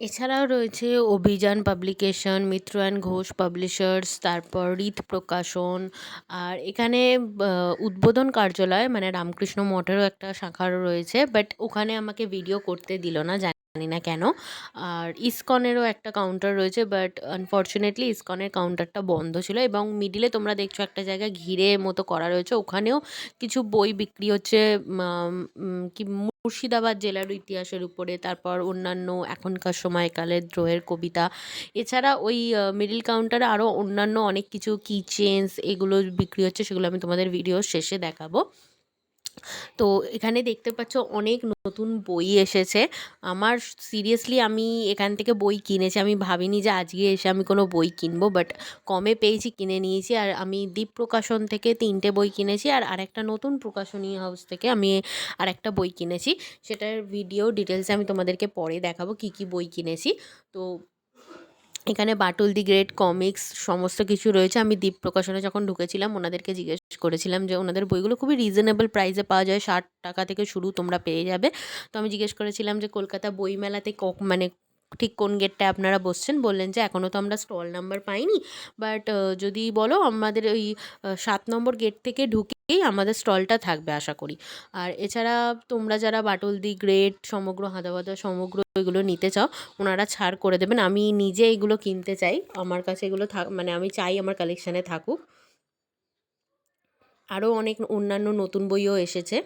এছাড়াও রয়েছে Abhijan publication, Mitra and Ghosh publishers, তারপর রীত প্রকাশন, আর এখানে উদ্বোধন কার্যালয় মানে রামকৃষ্ণ মঠেরও একটা শাখারও রয়েছে, বাট ওখানে আমাকে ভিডিও করতে দিল না জানি না কেন। আর ইসকনেরও একটা কাউন্টার রয়েছে বাট আনফর্চুনেটলি ইসকনের কাউন্টারটা বন্ধ ছিল এবং মিডিলে তোমরা দেখছ একটা জায়গায় ঘিরে মতো করা রয়েছে। ওখানেও কিছু বই বিক্রি হচ্ছে কি মুর্শিদাবাদ জেলার ইতিহাসের উপরে, তারপর অন্যান্য এখনকার সময়কালের দ্রোহের কবিতা। এছাড়া ওই মিডিল কাউন্টারে আরও অন্যান্য অনেক কিছু কি চেন্স এগুলো বিক্রি হচ্ছে, সেগুলো আমি তোমাদের ভিডিও শেষে দেখাবো। তো এখানে দেখতে পাচ্ছ অনেক নতুন বই এসেছে। আমার সিরিয়াসলি আমি এখান থেকে বই কিনেছি। আমি ভাবিনি যে আজকে এসে আমি কোনো বই কিনবো বাট কমে পেয়েছি, কিনে নিয়েছি। আর আমি দ্বীপ প্রকাশন থেকে তিনটে বই কিনেছি আর আরেকটা নতুন প্রকাশনী হাউস থেকে আমি আরেকটা বই কিনেছি। সেটার ভিডিও ডিটেলসে আমি তোমাদেরকে পরে দেখাবো কী কী বই কিনেছি। তো এখানে বাটুল দি গ্রেট কমিক্স সমস্ত কিছু রয়েছে। আমি দ্বীপ প্রকাশনে যখন ঢুকেছিলাম, ওনাদেরকে জিজ্ঞেস করেছিলাম যে, ওনাদের বইগুলো খুবই রিজনেবল প্রাইসে পাওয়া যায়, ষাট টাকা থেকে শুরু তোমরা পেয়ে যাবে। তো আমি জিজ্ঞেস করেছিলাম যে, কলকাতা বইমেলাতে ক মানে ঠিক কোন গেটটায় আপনারা বসছেন? বললেন যে এখনও তো আমরা স্টল নাম্বার পাইনি বাট যদি বলো আমাদের ওই সাত নম্বর গেট থেকে ঢুকেই আমাদের স্টলটা থাকবে আশা করি। আর এছাড়া তোমরা যারা বাটুল দি গ্রেট, সমগ্র হাঁদাবাদা সমগ্র এগুলো নিতে চাও, ওনারা ছাড় করে দেবেন। আমি নিজে এগুলো কিনতে চাই। আমার কাছে এগুলো থাক মানে আমি চাই আমার কালেকশানে থাকুক। আরও অনেক অন্যান্য নতুন বইও এসেছে।